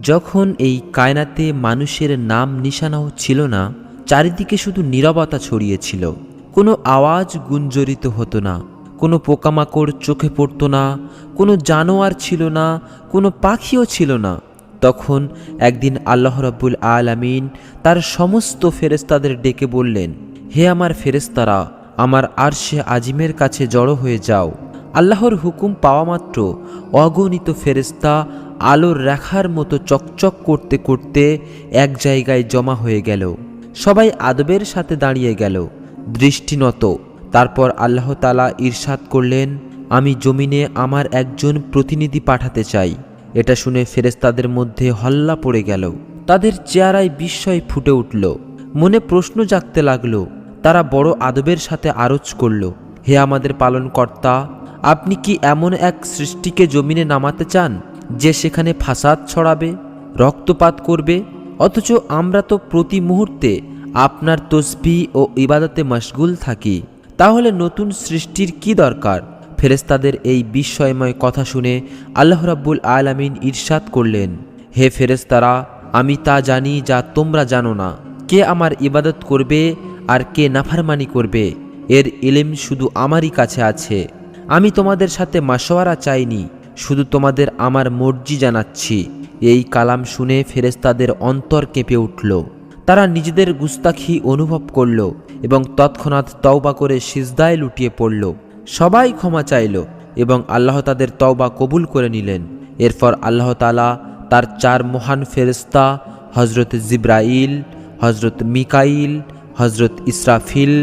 যখন এই কায়নাতে মানুষের নাম নিশানাও ছিল না, চারিদিকে শুধু নীরবতা ছড়িয়েছিল কোনো আওয়াজ গুঞ্জরিত হতো না, কোনো পোকামাকড় চোখে পড়তো না, কোনো জানোয়ার ছিল না, কোনো পাখিও ছিল না। তখন একদিন আল্লাহ রাব্বুল আলামিন তার সমস্ত ফেরেস্তাদের ডেকে বললেন, হে আমার ফেরেস্তারা আমার আরশে আজিমের কাছে জড়ো হয়ে যাও। আল্লাহর হুকুম পাওয়া মাত্র অগণিত ফেরেস্তা আলোর রেখার মতো চকচক করতে করতে এক জায়গায় জমা হয়ে গেল। সবাই আদবের সাথে দাঁড়িয়ে গেল। দৃষ্টিনত তারপর আল্লাহ তালা ঈর্ষাদ করলেন, আমি জমিনে আমার একজন প্রতিনিধি পাঠাতে চাই। এটা শুনে ফেরেস্তাদের মধ্যে হল্লা পড়ে গেল। তাদের চেহারায় বিস্ময় ফুটে উঠল। মনে প্রশ্ন জাগতে লাগল, তারা বড় আদবের সাথে আরজ করল। হে আমাদের পালনকর্তা, আপনি কি এমন এক সৃষ্টিকে জমিনে নামাতে চান? যে সেখানে ফাসাদ ছড়াবে, রক্তপাত করবে, অথচ আমরা তো প্রতি মুহূর্তে আপনার তসবি ও ইবাদতে মশগুল থাকি। তাহলে নতুন সৃষ্টির কি দরকার? ফেরেস্তাদের এই বিস্ময়ময় কথা শুনে আল্লাহ রাব্বুল আলামিন ঈর্ষাদ করলেন, হে ফেরেস্তারা আমি তা জানি যা তোমরা জানো না। কে আমার ইবাদত করবে আর কে নাফারমানি করবে? এর ইলেম শুধু আমারই কাছে আছে। আমি তোমাদের সাথে মাসোয়ারা চাইনি শুধু তোমাদের আমার মর্জি জানাচ্ছি। এই কালাম শুনে ফেরেস্তাদের অন্তর কেঁপে উঠল। তারা নিজেদের গুস্তাখি অনুভব করল এবং তৎক্ষণাৎ তওবা করে সিজদায় লুটিয়ে পড়ল। সবাই ক্ষমা চাইল এবং আল্লাহ তাদের তওবা কবুল করে নিলেন। এরপর আল্লাহ তালা তার চার মহান ফেরেস্তা হজরত জিব্রাইল হজরত মিকাইল হজরত ইসরাফিল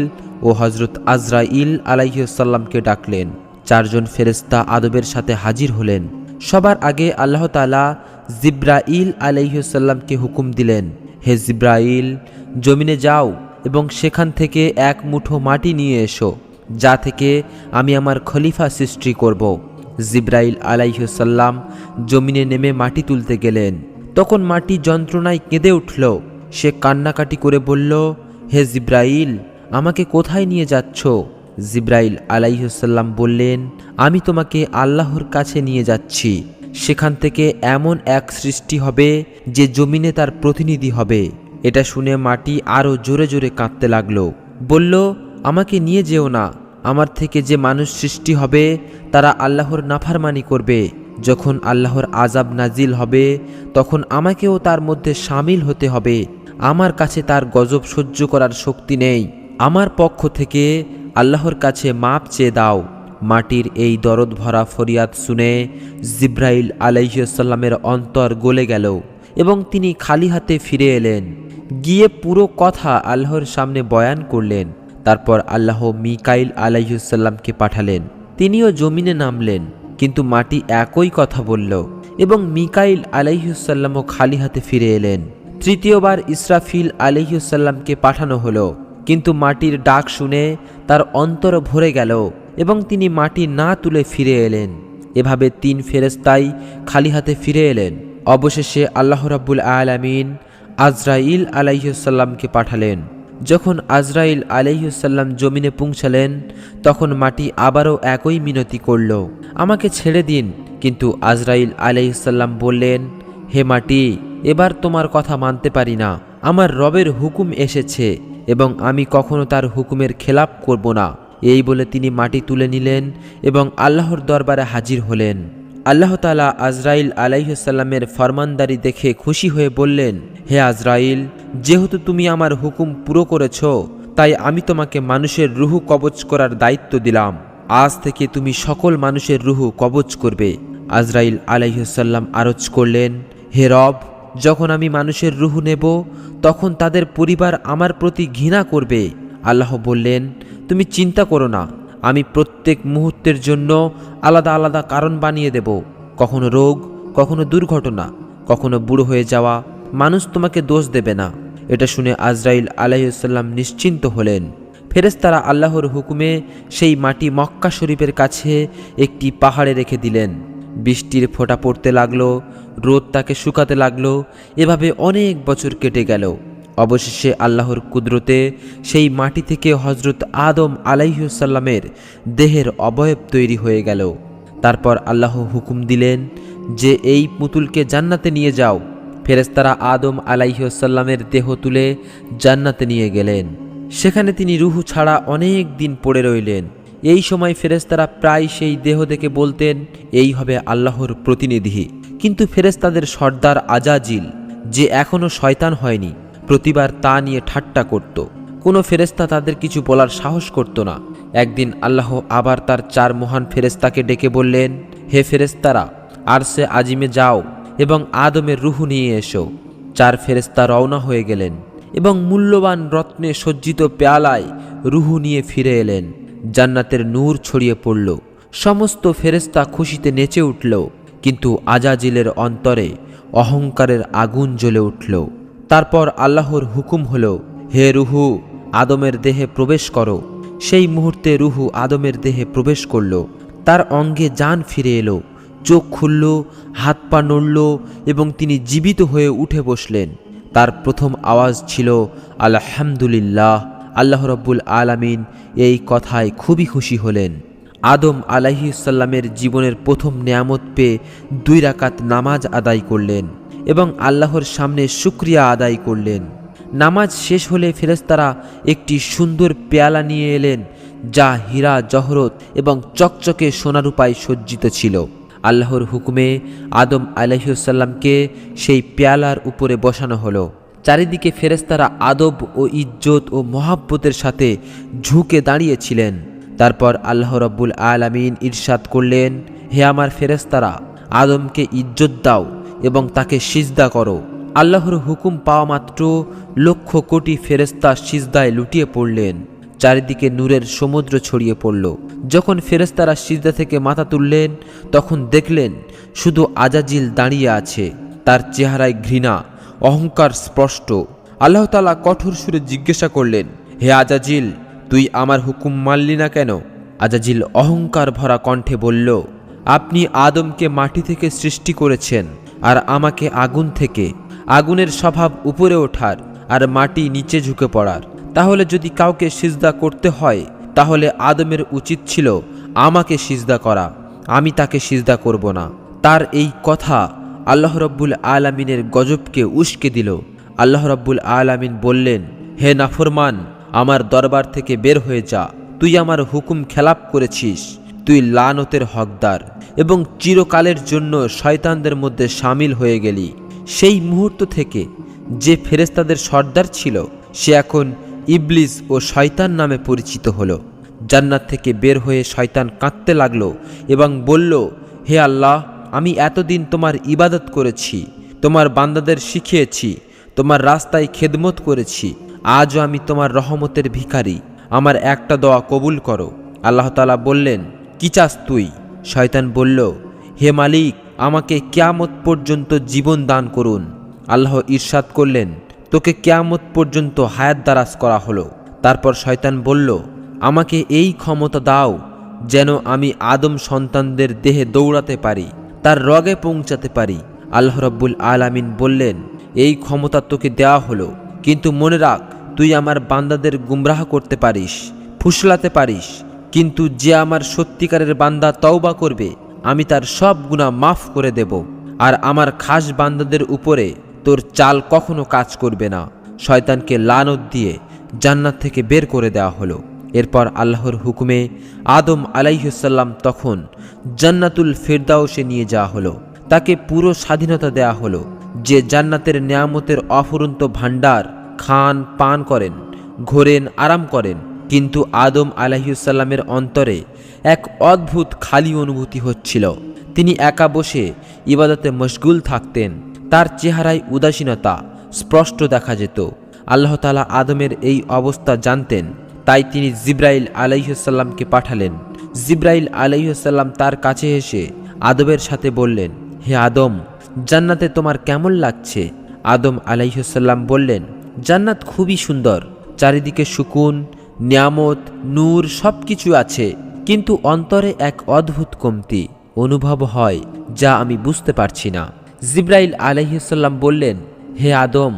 ও হজরত আজরাইল আলাইসাল্লামকে ডাকলেন। চারজন ফেরেস্তা আদবের সাথে হাজির হলেন। সবার আগে আল্লাহ তালা জিব্রাইল আলাইসাল্লামকে হুকুম দিলেন, হে জিব্রাইল, জমিনে যাও এবং সেখান থেকে এক মুঠো মাটি নিয়ে এসো, যা থেকে আমি আমার খলিফা সৃষ্টি করব। জিব্রাইল আলাইসাল্লাম জমিনে নেমে মাটি তুলতে গেলেন। তখন মাটি যন্ত্রণায় কেঁদে উঠল। সে কান্নাকাটি করে বলল, হে জিব্রাইল, আমাকে কোথায় নিয়ে যাচ্ছ? জিব্রাইল আলাইসাল্লাম বললেন, আমি তোমাকে আল্লাহর কাছে নিয়ে যাচ্ছি। সেখান থেকে এমন এক সৃষ্টি হবে যে জমিনে তার প্রতিনিধি হবে। এটা শুনে মাটি আরও জোরে জোরে কাঁদতে লাগল। বলল, আমাকে নিয়ে যেও না। আমার থেকে যে মানুষ সৃষ্টি হবে, তারা আল্লাহর নাফারমানি করবে। যখন আল্লাহর আজাব নাজিল হবে, তখন আমাকেও তার মধ্যে সামিল হতে হবে। আমার কাছে তার গজব সহ্য করার শক্তি নেই। আমার পক্ষ থেকে আল্লাহর কাছে মাপ চেয়ে দাও। মাটির এই দরদ ভরা ফরিয়াদ শুনে জিব্রাইল আলাইসাল্লামের অন্তর গলে গেল এবং তিনি খালি হাতে ফিরে এলেন। গিয়ে পুরো কথা আল্লাহর সামনে বয়ান করলেন। তারপর আল্লাহ মিকাইল আলাইসাল্লামকে পাঠালেন। তিনিও জমিনে নামলেন, কিন্তু মাটি একই কথা বলল এবং মিকাইল আলাইহুসাল্লামও খালি হাতে ফিরে এলেন। তৃতীয়বার ইসরাফিল আলিহুসাল্লামকে পাঠানো হলো। কিন্তু মাটির ডাক শুনে তার অন্তর ভরে গেল এবং তিনি মাটি না তুলে ফিরে এলেন। এভাবে তিন ফেরেস্তাই খালি হাতে ফিরে এলেন। অবশেষে আল্লাহ রাব্বুল আলামিন আজরাইল আলাইহুসাল্লামকে পাঠালেন। যখন আজরাইল আলাইহুসাল্লাম জমিনে পৌঁছালেন, তখন মাটি আবারও একই মিনতি করল, আমাকে ছেড়ে দিন। কিন্তু আজরাইল আলাইসাল্লাম বললেন, হে মাটি, এবার তোমার কথা মানতে পারি না। আমার রবের হুকুম এসেছে এবং আমি কখনো তার হুকুমের খেলাপ করব না। এই বলে তিনি মাটি তুলে নিলেন এবং আল্লাহর দরবারে হাজির হলেন। আল্লাহ তালা আজরাইল আলাইসাল্লামের ফরমানদারি দেখে খুশি হয়ে বললেন, হে আজরাইল, যেহেতু তুমি আমার হুকুম পুরো করেছ, তাই আমি তোমাকে মানুষের রুহু কবচ করার দায়িত্ব দিলাম। আজ থেকে তুমি সকল মানুষের রুহু কবচ করবে। আজরাইল আলাইসাল্লাম আরজ করলেন, হে রব যখন আমি মানুষের রুহ নেব, তখন তাদের পরিবার আমার প্রতি ঘৃণা করবে। আল্লাহ বললেন, তুমি চিন্তা করো না, আমি প্রত্যেক মুহূর্তের জন্য আলাদা আলাদা কারণ বানিয়ে দেব। কখনো রোগ, কখনো দুর্ঘটনা, কখনো বুড়ো হয়ে যাওয়া, মানুষ তোমাকে দোষ দেবে না। এটা শুনে আজরাইল আলাইসাল্লাম নিশ্চিন্ত হলেন। ফেরেস্তারা আল্লাহর হুকুমে সেই মাটি মক্কা শরীফের কাছে একটি পাহাড়ে রেখে দিলেন। বৃষ্টির ফোঁটা পড়তে লাগল, রোদ তাকে শুকাতে লাগল, এভাবে অনেক বছর কেটে গেল। অবশেষে আল্লাহর কুদরতে সেই মাটি থেকে হজরত আদম আলাইসাল্লামের দেহের অবয়ব তৈরি হয়ে গেল। তারপর আল্লাহ হুকুম দিলেন যে, এই পুতুলকে জান্নাতে নিয়ে যাও। ফেরেস্তারা আদম আলাইসাল্লামের দেহ তুলে জান্নাতে নিয়ে গেলেন। সেখানে তিনি রুহু ছাড়া অনেক দিন পড়ে রইলেন। এই সময় ফেরেস্তারা প্রায় সেই দেহ দেখে বলতেন, এই হবে আল্লাহর প্রতিনিধি। কিন্তু ফেরেস্তাদের সর্দার আজাজিল, যে এখনও শয়তান হয়নি, প্রতিবার তা নিয়ে ঠাট্টা করত। কোনো ফেরেস্তা তাদের কিছু বলার সাহস করত না। একদিন আল্লাহ আবার তার চার মহান ফেরেস্তাকে ডেকে বললেন, হে ফেরেস্তারা আর সে আজিমে যাও এবং আদমের রুহু নিয়ে এসো। চার ফেরেস্তা রওনা হয়ে গেলেন এবং মূল্যবান রত্নে সজ্জিত পেয়ালায় রুহু নিয়ে ফিরে এলেন। জান্নাতের নূর ছড়িয়ে পড়ল। সমস্ত ফেরেস্তা খুশিতে নেচে উঠল, কিন্তু আজাজিলের অন্তরে অহংকারের আগুন জ্বলে উঠল। তারপর আল্লাহর হুকুম হল, হে রুহু, আদমের দেহে প্রবেশ করো। সেই মুহূর্তে রুহু আদমের দেহে প্রবেশ করল। তার অঙ্গে যান ফিরে এলো, চোখ খুলল, হাত পা নড়ল এবং তিনি জীবিত হয়ে উঠে বসলেন। তার প্রথম আওয়াজ ছিল, আলহামদুলিল্লাহ। আল্লাহ রব্বুল আলামিন এই কথায় খুবই খুশি হলেন। আদম আলাইসাল্লামের জীবনের প্রথম নেয়ামত পেয়ে দুই রাকাত নামাজ আদায় করলেন এবং আল্লাহর সামনে শুক্রিয়া আদায় করলেন। নামাজ শেষ হলে ফেরেস্তারা একটি সুন্দর পেয়ালা নিয়ে এলেন, যা হীরা, জহরত এবং চকচকে সোনারূপায় সজ্জিত ছিল। আল্লাহর হুকুমে আদম আলাইসাল্লামকে সেই পেয়ালার উপরে বসানো হলো। চারিদিকে ফেরেস্তারা আদব ও ইজ্জত ও মহাব্বতের সাথে ঝুঁকে দাঁড়িয়েছিলেন। তারপর আল্লাহ রব্বুল আলামিন ইরশাদ করলেন, হে আমার ফেরেস্তারা আদমকে ইজ্জত দাও এবং তাকে সিজদা করো। আল্লাহর হুকুম পাওয়া মাত্র লক্ষ কোটি ফেরেস্তা সিজদায় লুটিয়ে পড়লেন। চারিদিকে নূরের সমুদ্র ছড়িয়ে পড়ল। যখন ফেরেস্তারা সিজদা থেকে মাথা তুললেন, তখন দেখলেন শুধু আজাজিল দাঁড়িয়ে আছে, তার চেহারায় ঘৃণা অহংকার স্পষ্ট। আল্লাহ তালা কঠোর সুরে জিজ্ঞাসা করলেন, হে আজাজিল, তুই আমার হুকুম মানলি না কেন? আজাজিল অহংকার ভরা কণ্ঠে বলল, আপনি আদমকে মাটি থেকে সৃষ্টি করেছেন আর আমাকে আগুন থেকে। আগুনের স্বভাব উপরে ওঠার আর মাটি নিচে ঝুঁকে পড়ার। তাহলে যদি কাউকে সিজদা করতে হয়, তাহলে আদমের উচিত ছিল আমাকে সিজদা করা। আমি তাকে সিজদা করব না। তার এই কথা আল্লাহ রব্বুল আলামিনের গজবকে উস্কে দিল। আল্লাহ রব্বুল আলামিন বললেন, হে নাফরমান, আমার দরবার থেকে বের হয়ে যা। তুই আমার হুকুম খেলাপ করেছিস। তুই লানতের হকদার এবং চিরকালের জন্য শয়তানদের মধ্যে সামিল হয়ে গেলি। সেই মুহূর্ত থেকে যে ফেরেস্তাদের সর্দার ছিল, সে এখন ইবলিস ও শয়তান নামে পরিচিত হলো। জান্নাত থেকে বের হয়ে শয়তান কাঁদতে লাগল এবং বলল, হে আল্লাহ আমি এতদিন তোমার ইবাদত করেছি, তোমার বান্দাদের শিখিয়েছি, তোমার রাস্তায় খেদমত করেছি, আজও আমি তোমার রহমতের ভিখারি, আমার একটা দোয়া কবুল করো। আল্লাহ তালা বললেন, কি চাস তুই? শয়তান বলল, হে মালিক, আমাকে ক্যামত পর্যন্ত জীবন দান করুন। আল্লাহ ঈর্ষাদ করলেন, তোকে ক্যামত পর্যন্ত হায়াত দারাজ করা হলো। তারপর শয়তান বলল, আমাকে এই ক্ষমতা দাও, যেন আমি আদম সন্তানদের দেহে দৌড়াতে পারি। তার রগে পৌঁছাতে পারি। আল্লাহ রব্বুল আলামিন বললেন, এই ক্ষমতা তোকে দেওয়া হলো, কিন্তু মনে রাখ, তুই আমার বান্দাদের গুমরাহ করতে পারিস, ফুসলাতে পারিস, কিন্তু যে আমার সত্যিকারের বান্দা তওবা করবে, আমি তার সব গুণা মাফ করে দেব, আর আমার খাস বান্দাদের উপরে তোর চাল কখনো কাজ করবে না। শয়তানকে লানত দিয়ে জান্নাত থেকে বের করে দেওয়া হলো। এরপর আল্লাহর হুকুমে আদম আলাইহসাল্লাম তখন জান্নাতুল ফেরদাউসে নিয়ে যাওয়া হলো। তাকে পুরো স্বাধীনতা দেয়া হলো যে জান্নাতের নেয়ামতের অফুরন্ত ভাণ্ডার খান পান করেন, ঘোরেন, আরাম করেন। কিন্তু আদম আলাহিসাল্লামের অন্তরে এক অদ্ভুত খালি অনুভূতি হচ্ছিল। তিনি একা বসে ইবাদতে মশগুল থাকতেন। তার চেহারায় উদাসীনতা স্পষ্ট দেখা যেত। আল্লাহতালা আদমের এই অবস্থা জানতেন তাই তিনি জিব্রাইল আলাইসাল্লামকে পাঠালেন। জিব্রাইল আলাইসাল্লাম তার কাছে এসে আদমের সাথে বললেন, হে আদম, জান্নাতে তোমার কেমন লাগছে? আদম আলাইসাল্লাম বললেন, জান্নাত খুবই সুন্দর। চারিদিকে সুকুন, নিয়ামত, নূর সব কিছু আছে, কিন্তু অন্তরে এক অদ্ভুত কমতি অনুভব হয়, যা আমি বুঝতে পারছি না। জিব্রাইল আলহিসাল্লাম বললেন, হে আদম,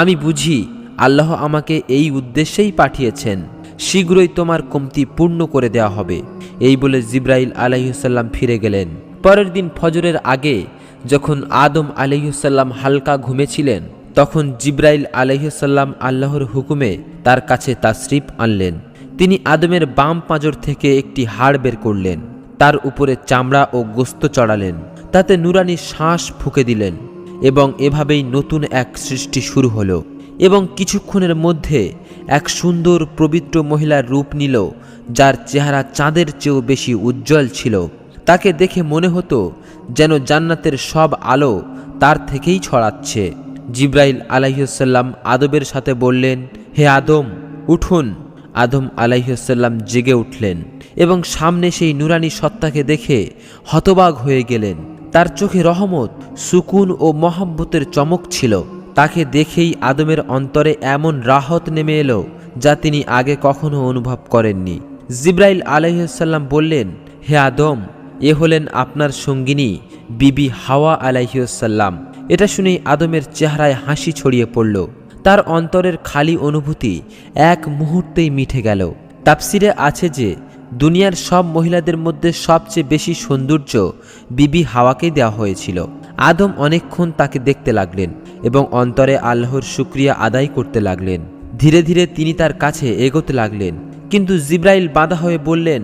আমি বুঝি আল্লাহ আমাকে এই উদ্দেশ্যেই পাঠিয়েছেন। শীঘ্রই তোমার কমতি পূর্ণ করে দেওয়া হবে। এই বলে জিব্রাইল আলহিসাল্লাম ফিরে গেলেন। পরের দিন ফজরের আগে যখন আদম আলহিসাল্লাম হালকা ঘুমেছিলেন, তখন জিব্রাইল আলহিসাল্লাম আল্লাহর হুকুমে তার কাছে তাশরিফ আনলেন। তিনি আদমের বাম পাঁজর থেকে একটি হাড় বের করলেন। তার উপরে চামড়া ও গোস্ত চড়ালেন। তাতে নুরানি শ্বাস ফুঁকে দিলেন এবং এভাবেই নতুন এক সৃষ্টি শুরু হলো। এবং কিছুক্ষণের মধ্যে এক সুন্দর পবিত্র মহিলার রূপ নিল, যার চেহারা চাঁদের চেয়েও বেশি উজ্জ্বল ছিল। তাকে দেখে মনে হতো যেন জান্নাতের সব আলো তার থেকেই ছড়াচ্ছে। জিব্রাইল আলাইসাল্লাম আদবের সাথে বললেন, হে আদম, উঠুন। আদম আলাইসাল্লাম জেগে উঠলেন এবং সামনে সেই নুরানি সত্তাকে দেখে হতবাগ হয়ে গেলেন। তার চোখে রহমত, সুকুন ও মহাব্বতের চমক ছিল। তাকে দেখেই আদমের অন্তরে এমন রাহত নেমে এলো যা তিনি আগে কখনো অনুভব করেননি। জিব্রাইল আলাইসাল্লাম বললেন, হে আদম, এ হলেন আপনার সঙ্গিনী বিবি হাওয়া আলাইসাল্লাম এটা শুনেই আদমের চেহারায় হাসি ছড়িয়ে পড়ল। তার অন্তরের খালি অনুভূতি এক মুহূর্তেই মিঠে গেল। তাপসিরে আছে যে দুনিয়ার সব মহিলাদের মধ্যে সবচেয়ে বেশি সৌন্দর্য বিবি হাওয়াকে দেওয়া হয়েছিল। আদম অনেকক্ষণ তাকে দেখতে লাগলেন এবং অন্তরে আল্লাহর শুক্রিয়া আদায় করতে লাগলেন। ধীরে ধীরে তিনি তার কাছে এগোতে লাগলেন। কিন্তু জিব্রাইল বাধা হয়ে বললেন,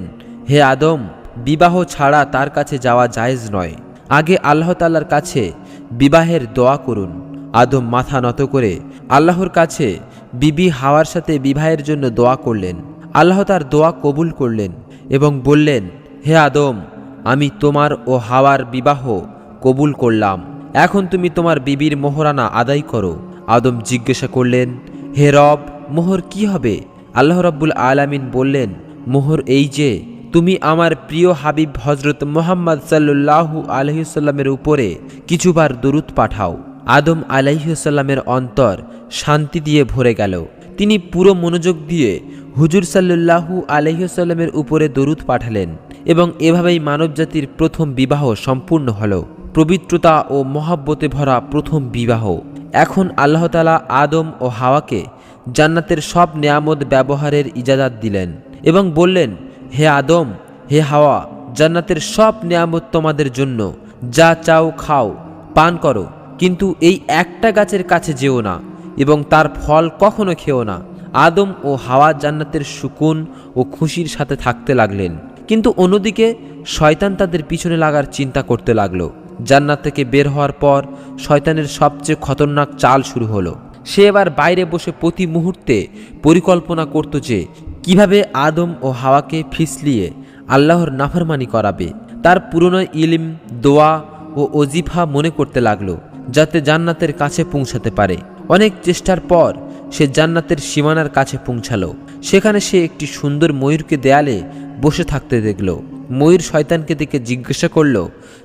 হে আদম, বিবাহ ছাড়া তার কাছে যাওয়া জায়েজ নয়। আগে আল্লাহ তাল্লার কাছে বিবাহের দোয়া করুন। আদম মাথা নত করে আল্লাহর কাছে বিবি হাওয়ার সাথে বিবাহের জন্য দোয়া করলেন। আল্লাহ তার দোয়া কবুল করলেন এবং বললেন, হে আদম, আমি তোমার ও হাওয়ার বিবাহ কবুল করলাম। এখন তুমি তোমার বিবির মোহরানা আদায় করো। আদম জিজ্ঞাসা করলেন, হে রব, মোহর কি হবে? আল্লাহ রাব্বুল আলামিন বললেন, মোহর এই যে, তুমি আমার প্রিয় হাবিব হজরত মোহাম্মদ সাল্লু আলহিসাল্লামের উপরে কিছুবার দরুদ পাঠাও। আদম আলাইসাল্লামের অন্তর শান্তি দিয়ে ভরে গেল। তিনি পুরো মনোযোগ দিয়ে হুজুর সাল্লু আলহিসাল্লামের উপরে দরুদ পাঠালেন এবং এভাবেই মানবজাতির প্রথম বিবাহ সম্পূর্ণ হল। পবিত্রতা ও মহাব্বতে ভরা প্রথম বিবাহ। এখন আল্লাহতালা আদম ও হাওয়াকে জান্নাতের সব নেয়ামত ব্যবহারের ইজাজাত দিলেন এবং বললেন, হে আদম, হে হাওয়া, জান্নাতের সব নেয়ামত তোমাদের জন্য। যা চাও খাও, পান করো। কিন্তু এই একটা গাছের কাছে যেও না এবং তার ফল কখনো খেও না। আদম ও হাওয়া জান্নাতের সুকুন ও খুশির সাথে থাকতে লাগলেন। কিন্তু অন্যদিকে শয়তান তাদের পিছনে লাগার চিন্তা করতে লাগল। জান্নাত থেকে বের হওয়ার পর শয়তানের সবচেয়ে খতরনাক চাল শুরু হলো। সে এবার বাইরে বসে প্রতি মুহূর্তে পরিকল্পনা করত যে, কীভাবে আদম ও হাওয়াকে ফিসলিয়ে আল্লাহর নাফরমানি করাবে। তার পুরনো ইলিম, দোয়া ও অজিফা মনে করতে লাগল, যাতে জান্নাতের কাছে পৌঁছাতে পারে। অনেক চেষ্টার পর সে জান্নাতের সীমানার কাছে পৌঁছালো। সেখানে সে একটি সুন্দর ময়ূরকে দেয়ালে বসে থাকতে দেখল। ময়ূর শয়তানকে দেখে জিজ্ঞাসা করল,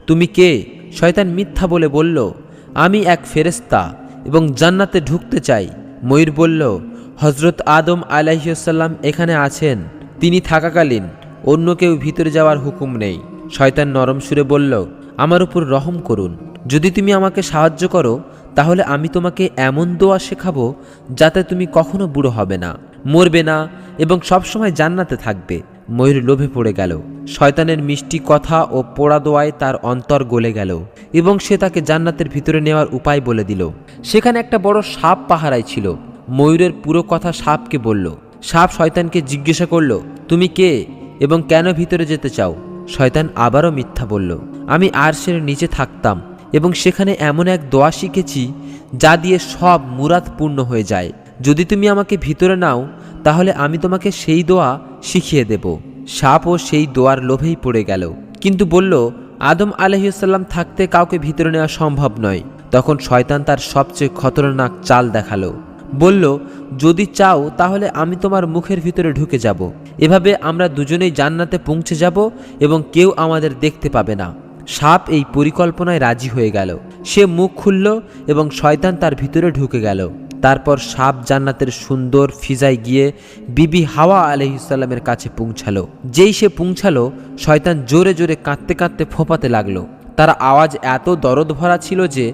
তুমি কে? শয়তান মিথ্যা বলে বলল, আমি এক ফেরেস্তা এবং জান্নাতে ঢুকতে চাই। ময়ূর বলল হজরত আদম আলাইসাল্লাম এখানে আছেন। তিনি থাকাকালীন অন্য কেউ ভিতরে যাওয়ার হুকুম নেই। শয়তান নরম সুরে বলল, আমার উপর রহম করুন। যদি তুমি আমাকে সাহায্য করো তাহলে আমি তোমাকে এমন দোয়া শেখাবো যাতে তুমি কখনো বুড়ো হবে না, মরবে না এবং সবসময় জান্নাতে থাকবে। ময়ূর লোভে পড়ে গেল। শয়তানের মিষ্টি কথা ও পোড়া দোয়ায় তার অন্তর গলে গেল এবং সে তাকে জান্নাতের ভিতরে নেওয়ার উপায় বলে দিল। সেখানে একটা বড় সাপ পাহারায় ছিল। ময়ূরের পুরো কথা সাপকে বলল। সাপ শয়তানকে জিজ্ঞাসা করল, তুমি কে এবং কেন ভিতরে যেতে চাও? শয়তান আবারও মিথ্যা বলল, আমি আরশের নিচে থাকতাম। এবং সেখানে এমন এক দোয়া শিখেছি, যা দিয়ে সব মুরাদ পূর্ণ হয়ে যায়। যদি তুমি আমাকে ভিতরে নাও, তাহলে আমি তোমাকে সেই দোয়া শিখিয়ে দেব। সাপও সেই দোয়ার লোভেই পড়ে গেল। কিন্তু বলল, আদম আলহিউসাল্লাম থাকতে কাউকে ভিতরে নেওয়া সম্ভব নয়। তখন শয়তান তার সবচেয়ে খতরনাক চাল দেখাল। বলল, যদি চাও, তাহলে আমি তোমার মুখের ভিতরে ঢুকে যাব। এভাবে আমরা দুজনেই জান্নাতে পৌঁছে যাব এবং কেউ আমাদের দেখতে পাবে না। সাপ এই পরিকল্পনায় রাজি হয়ে গেল। সে মুখ খুলল এবং শয়তান তার ভিতরে ঢুকে গেল। তারপর সাপ জান্নাতের সুন্দর ফিজায় গিয়ে বিবি হাওয়া আলহিসাল্লামের কাছে পৌঁছালো। যেই সে পৌঁছালো, শয়তান জোরে জোরে কাঁদতে কাঁদতে ফোঁপাতে লাগল। তার আওয়াজ এত দরদ ভরা ছিল যে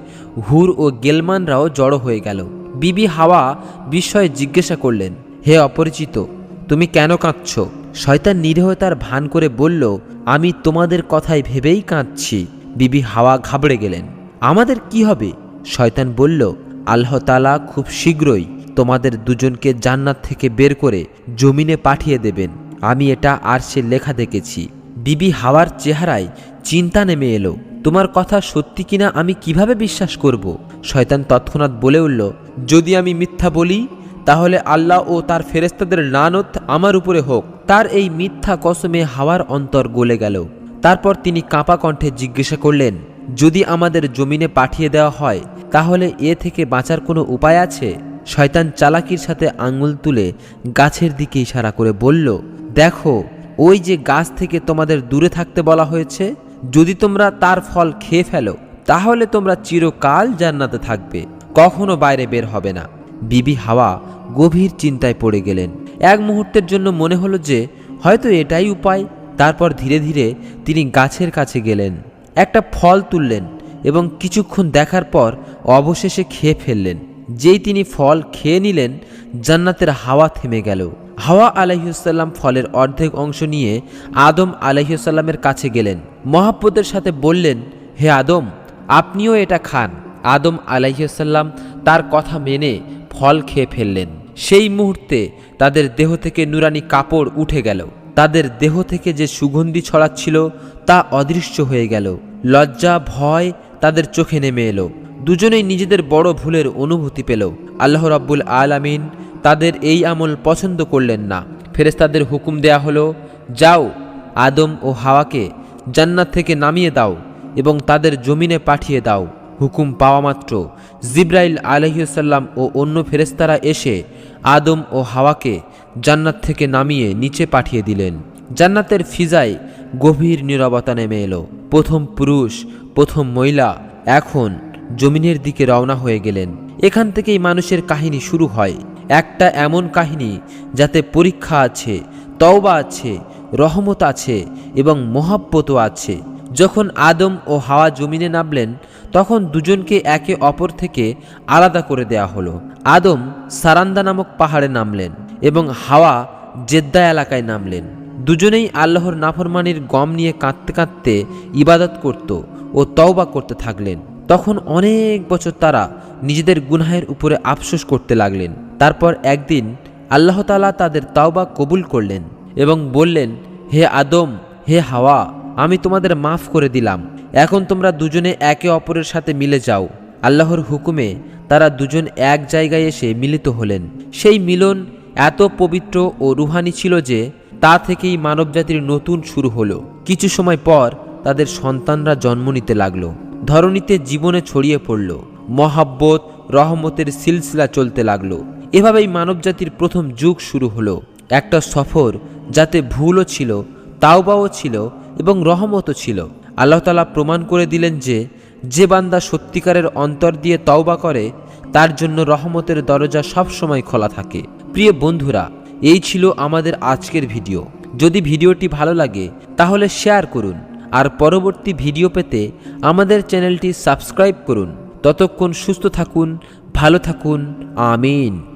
হুর ও গেলমানরাও জড়ো হয়ে গেল। বিবি হাওয়া বিস্ময়ে জিজ্ঞাসা করলেন, হে অপরিচিত, তুমি কেন কাঁদছ? শয়তান নিরীহতার ভান করে বলল, আমি তোমাদের কথাই ভেবেই কাঁদছি। বিবি হাওয়া ঘাবড়ে গেলেন। আমাদের কি হবে? শয়তান বলল, আল্লাহ তালা খুব শীঘ্রই তোমাদের দুজনকে জান্নাত থেকে বের করে জমিনে পাঠিয়ে দেবেন। আমি এটা আর সে লেখা দেখেছি। বিবি হাওয়ার চেহারায় চিন্তা নেমে এলো। তোমার কথা সত্যি কিনা আমি কীভাবে বিশ্বাস করব? শয়তান তৎক্ষণাৎ বলে উঠল, যদি আমি মিথ্যা বলি তাহলে আল্লাহ ও তার ফেরেস্তাদের নানত আমার উপরে হোক। তার এই মিথ্যা কসমে হাওয়ার অন্তর গলে গেল। তারপর তিনি কাঁপা কণ্ঠে জিজ্ঞাসা করলেন, যদি আমাদের জমিনে পাঠিয়ে দেওয়া হয়, তাহলে এ থেকে বাঁচার কোনো উপায় আছে? শয়তান চালাকির সাথে আঙুল তুলে গাছের দিকে ইশারা করে বলল, দেখো, ওই যে গাছ থেকে তোমাদের দূরে থাকতে বলা হয়েছে, যদি তোমরা তার ফল খেয়ে ফেলো, তাহলে তোমরা চিরকাল জান্নাতে থাকবে, কখনো বাইরে বের হবে না। বিবি হাওয়া গভীর চিন্তায় পড়ে গেলেন। এক মুহূর্তের জন্য মনে হলো যে, হয়তো এটাই উপায়। তারপর ধীরে ধীরে তিনি গাছের কাছে গেলেন। একটা ফল তুললেন এবং কিছুক্ষণ দেখার পর অবশেষে খেয়ে ফেললেন। যেই তিনি ফল খেয়ে নিলেন, জান্নাতের হাওয়া থেমে গেল। হাওয়া আলাইসাল্লাম ফলের অর্ধেক অংশ নিয়ে আদম আলাইসাল্লামের কাছে গেলেন। মহাব্বতের সাথে বললেন, হে আদম, আপনিও এটা খান। আদম আলাইসাল্লাম তার কথা মেনে ফল খেয়ে ফেললেন। সেই মুহূর্তে তাদের দেহ থেকে নুরানি কাপড় উঠে গেল। তাদের দেহ থেকে যে সুগন্ধি ছড়াচ্ছিল তা অদৃশ্য হয়ে গেল। লজ্জা, ভয় তাদের চোখে নেমে এলো। দুজনেই নিজেদের বড় ভুলের অনুভূতি পেল। আল্লাহ রাব্বুল আলামিন তাদের এই আমল পছন্দ করলেন না। ফেরেস্তাদের হুকুম দেয়া হলো, যাও, আদম ও হাওয়াকে জান্নাত থেকে নামিয়ে দাও এবং তাদের জমিনে পাঠিয়ে দাও। হুকুম পাওয়া মাত্র। জিব্রাইল আলহিউসাল্লাম ও অন্য ফেরেস্তারা এসে আদম ও হাওয়াকে জান্নাত থেকে নামিয়ে নিচে পাঠিয়ে দিলেন। জান্নাতের ফিজায় গভীর নীরবতা নেমে এলো। প্রথম পুরুষ, প্রথম মহিলা এখন জমিনের দিকে রওনা হয়ে গেলেন। এখান থেকেই মানুষের কাহিনী শুরু হয়। একটা এমন কাহিনী যাতে পরীক্ষা আছে, তওবা আছে, রহমত আছে এবং মহাব্বতও আছে। যখন আদম ও হাওয়া জমিনে নামলেন তখন দুজনকে একে অপর থেকে আলাদা করে দেয়া হলো। আদম সারান্দা নামক পাহাড়ে নামলেন এবং হাওয়া জেদ্দা এলাকায় নামলেন। দুজনেই আল্লাহর নাফরমানির গম নিয়ে কাঁদতে কাঁদতে ইবাদত করত ও তওবা করতে থাকলেন। তখন অনেক বছর তারা নিজেদের গুনাহের উপরে আফসোস করতে লাগলেন। তারপর একদিন আল্লাহ তালা তাদের তাওবা কবুল করলেন এবং বললেন, হে আদম, হে হাওয়া, আমি তোমাদের মাফ করে দিলাম। এখন তোমরা দুজনে একে অপরের সাথে মিলে যাও। আল্লাহর হুকুমে তারা দুজন এক জায়গায় এসে মিলিত হলেন। সেই মিলন এত পবিত্র ও রুহানি ছিল যে তা থেকেই মানবজাতির নতুন শুরু হলো। কিছু সময় পর তাদের সন্তানরা জন্ম নিতে লাগল। ধরণীতে জীবনে ছড়িয়ে পড়ল। মহাব্বত, রহমতের সিলসিলা চলতে লাগল। এভাবেই মানবজাতির প্রথম যুগ শুরু হলো। একটা সফর যাতে ভুলও ছিল, তাওবাও ছিল এবং রহমতও ছিল। আল্লাহ তালা প্রমাণ করে দিলেন যে যে বান্দা সত্যিকারের অন্তর দিয়ে তওবা করে, তার জন্য রহমতের দরজা সবসময় খোলা থাকে। প্রিয় বন্ধুরা, এই ছিল আমাদের আজকের ভিডিও। যদি ভিডিওটি ভালো লাগে, তাহলে শেয়ার করুন, আর পরবর্তী ভিডিও পেতে আমাদের চ্যানেলটি সাবস্ক্রাইব করুন। ততক্ষণ সুস্থ থাকুন, ভালো থাকুন, আমিন।